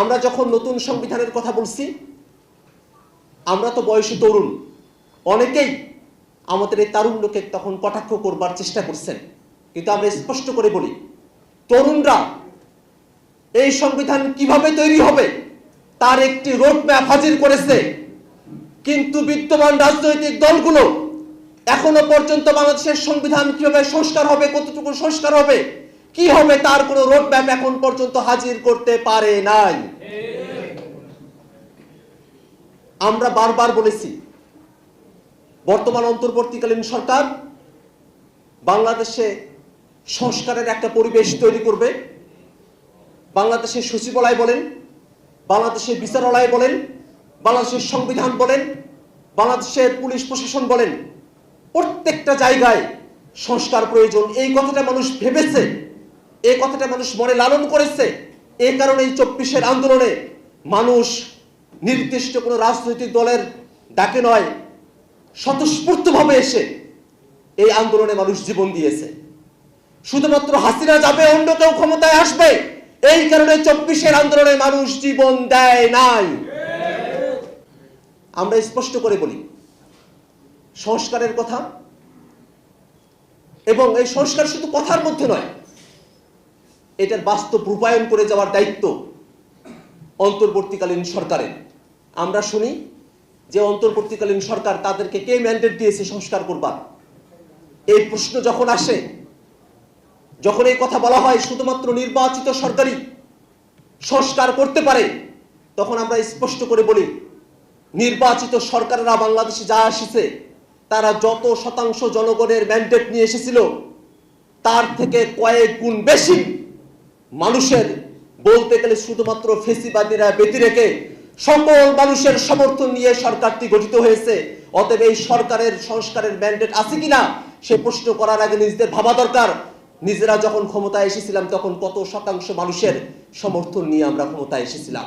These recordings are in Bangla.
আমরা যখন নতুন সংবিধানের কথা বলছি, আমরা তো বয়সী তরুণ। অনেকেই আমাদের এই তারুণ্যকে তখন কটাক্ষ করবার চেষ্টা করছেন। কিন্তু আমরা স্পষ্ট করে বলি, তরুণরা এই সংবিধান কীভাবে তৈরি হবে, তার একটি রোড ম্যাপ হাজির করেছে। কিন্তু বিদ্যমান রাজনৈতিক দলগুলো এখনও পর্যন্ত বাংলাদেশের সংবিধান কীভাবে সংস্কার হবে, কতটুকু সংস্কার হবে কি হবে তার কোনো রোড ম্যাপ এখন পর্যন্ত হাজির করতে পারে নাই? আমরা বারবার বলেছি, বর্তমান অন্তর্বর্তীকালীন সরকার বাংলাদেশে সংস্কারের একটা পরিবেশ তৈরি করবে। বাংলাদেশের সচিবালয় বলেন, বাংলাদেশের বিচারালয় বলেন, বাংলাদেশের সংবিধান বলেন, বাংলাদেশের পুলিশ প্রশাসন বলেন, প্রত্যেকটা জায়গায় সংস্কার প্রয়োজন। এই কথাটা মানুষ ভেবেছে। এই কথাটা মানুষ মনে লালন করেছে। এই কারণে এই চব্বিশের আন্দোলনে মানুষ নির্দিষ্ট কোনো রাজনৈতিক দলের ডাকে নয়, স্বতঃস্ফূর্তভাবে এসে এই আন্দোলনে মানুষ জীবন দিয়েছে। শুধুমাত্র হাসিনা যাবে, অন্য কেউ ক্ষমতায় আসবে। এই কারণে চব্বিশের আন্দোলনে মানুষ জীবন দেয় নাই। আমরা স্পষ্ট করে বলি, সংস্কারের কথা। এবং এই সংস্কার শুধু কথার মধ্যে নয় এটার বাস্তব রূপায়ণ করে যাওয়ার দায়িত্ব অন্তর্বর্তীকালীন সরকারের। আমরা শুনি যে অন্তর্বর্তীকালীন সরকার তাদেরকে কে ম্যান্ডেট দিয়েছে সংস্কার করবার? এই প্রশ্ন যখন আসে, যখন এই কথা বলা হয় শুধুমাত্র নির্বাচিত সরকারই সংস্কার করতে পারে, তখন আমরা স্পষ্ট করে বলি, নির্বাচিত সরকাররা বাংলাদেশে যা এসেছে তারা যত শতাংশ জনগণের ম্যান্ডেট নিয়ে এসেছিল, তার থেকে কয়েক গুণ বেশি মানুষের বলতে গেলে শুধুমাত্র ফেসিবাদীরা ব্যতি রেখে সকল মানুষের সমর্থন নিয়ে সরকারটি গঠিত হয়েছে। অতএব এই সরকারের সংস্কারের ম্যান্ডেট আছে কিনা, সে প্রশ্ন করার আগে নিজেদের ভাবা দরকার। নিজেরা যখন ক্ষমতায় এসেছিলাম, তখন কত শতাংশ মানুষের সমর্থন নিয়ে আমরা ক্ষমতায় এসেছিলাম।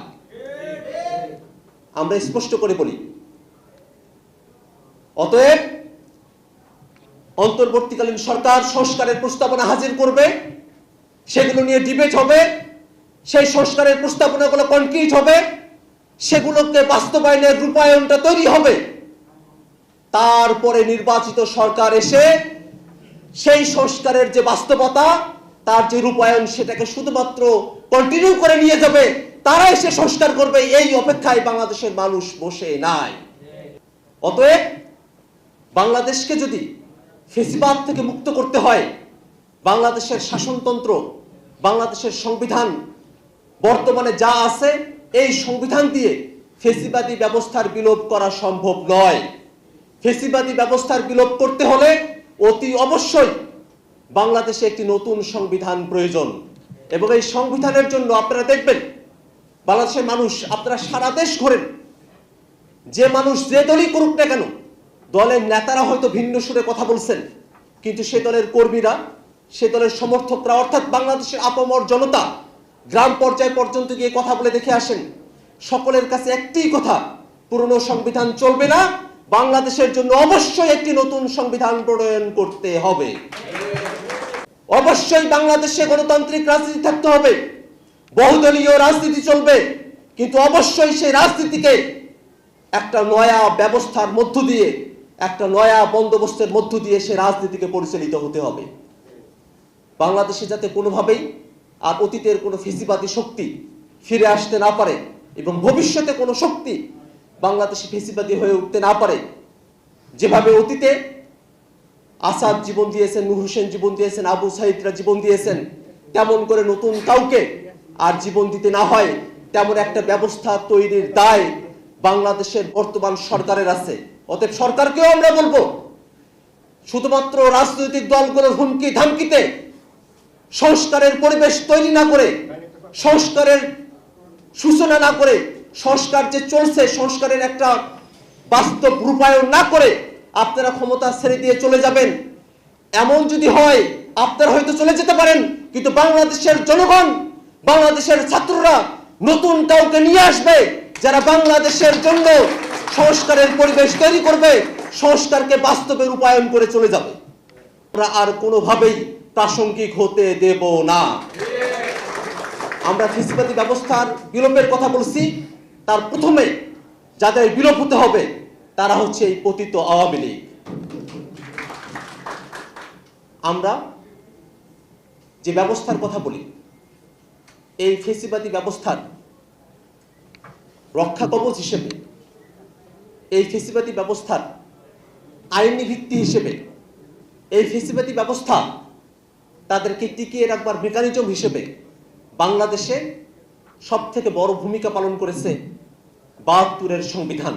আমরা স্পষ্ট করে বলি, অতএব অন্তর্বর্তীকালীন সরকার সংস্কারের প্রস্তাবনা হাজির করবে। সেগুলো নিয়ে ডিবেট হবে, সেই সংস্কারের প্রস্তাবনাগুলো কনক্রিট হবে সেগুলোকে বাস্তবায়নের রূপায়ণটা তৈরি হবে। তারপরে নির্বাচিত সরকার এসে সেই সংস্কারের যে বাস্তবতা, তার যে রূপায়ণ সেটাকে শুধুমাত্র কন্টিনিউ করে নিয়ে যাবে তারা এসে সংস্কার করবে, এই অপেক্ষায় বাংলাদেশের মানুষ বসে নাই। অতএব বাংলাদেশকে যদি ফেসিবাদ থেকে মুক্ত করতে হয়, বাংলাদেশের শাসনতন্ত্র বাংলাদেশের সংবিধান, বর্তমানে যা আছে, এই সংবিধান দিয়ে ফেসিবাদী ব্যবস্থার বিলোপ করা সম্ভব নয়। ফেসিবাদী ব্যবস্থার বিলোপ করতে হলে অতি অবশ্যই বাংলাদেশে একটি নতুন সংবিধান প্রয়োজন। এবং এই সংবিধানের জন্য আপনারা দেখবেন, বাংলাদেশের মানুষ, আপনারা সারা দেশ ঘোরেন, যে মানুষ যে দলই করুক না কেন, দলের নেতারা হয়তো ভিন্ন সুরে কথা বলছেন, কিন্তু সে দলের কর্মীরা সে দলের সমর্থকরা, অর্থাৎ বাংলাদেশের আপমর জনতা, গ্রাম পর্যায় পর্যন্ত গিয়ে কথা বলে দেখে আসেন। সকলের কাছে একটি কথা, পুরনো সংবিধান চলবে না, বাংলাদেশের জন্য অবশ্যই একটি নতুন সংবিধান প্রণয়ন করতে হবে। অবশ্যই বাংলাদেশে গণতান্ত্রিক রাজনীতি থাকতে হবে। বহুদলীয় রাজনীতি চলবে, কিন্তু অবশ্যই সেই রাজনীতিকে একটা নয়া ব্যবস্থার মধ্য দিয়ে, একটা নয়া বন্দোবস্তের মধ্য দিয়ে সে রাজনীতিকে পরিচালিত হতে হবে। বাংলাদেশে যাতে কোনোভাবেই আর অতীতের কোনো ফেসিবাদী শক্তি ফিরে আসতে না পারে এবং ভবিষ্যতে কোনো শক্তি বাংলাদেশে ফেসিবাদী হয়ে উঠতে না পারে, যেভাবে অতীতে আসাদ জীবন দিয়েছেন, নূর হোসেন জীবন দিয়েছেন, আবু সাইদরা জীবন দিয়েছেন, তেমন করে নতুন কাউকে আর জীবন দিতে না হয়, তেমন একটা ব্যবস্থা তৈরির দায় বাংলাদেশের বর্তমান সরকারের আছে। অতএব সরকারকেও আমরা বলব, শুধুমাত্র রাজনৈতিক দলগুলোর হুমকি ধামকিতে সংস্কারের পরিবেশ তৈরি না করে, সংস্কারের সূচনা না করে, সংস্কার যে চলছে, সংস্কারের একটা বাস্তব রূপায়ণ না করে আপনারা ক্ষমতা ছেড়ে দিয়ে চলে যাবেন। এমন যদি হয়, আপনারা হয়তো চলে যেতে পারেন, কিন্তু বাংলাদেশের জনগণ, বাংলাদেশের ছাত্ররা নতুন কাউকে নিয়ে আসবে যারা বাংলাদেশের জন্য সংস্কারের পরিবেশ তৈরি করবে, সংস্কারকে বাস্তবে রূপায়ণ করে চলে যাবে। আর কোনোভাবেই প্রাসঙ্গিক হতে দেব না। আমরা ফেসিবাদী ব্যবস্থার বিলম্বের কথা বলছি। তার প্রথমে যাদের বিলম্ব হতে হবে, তারা হচ্ছে এই পতিত আওয়ামী লীগ। আমরা যে ব্যবস্থার কথা বলি, এই ফেসিবাদী ব্যবস্থার রক্ষা কবচ হিসেবে, এই ফেসিবাদী ব্যবস্থার আইনি ভিত্তি হিসেবে, এই ফেসিবাদী ব্যবস্থা তাদেরকে টিকিয়ে রাখবার মেকানিজম হিসেবে বাংলাদেশে সবথেকে বড় ভূমিকা পালন করেছে বাহাত্তরের সংবিধান।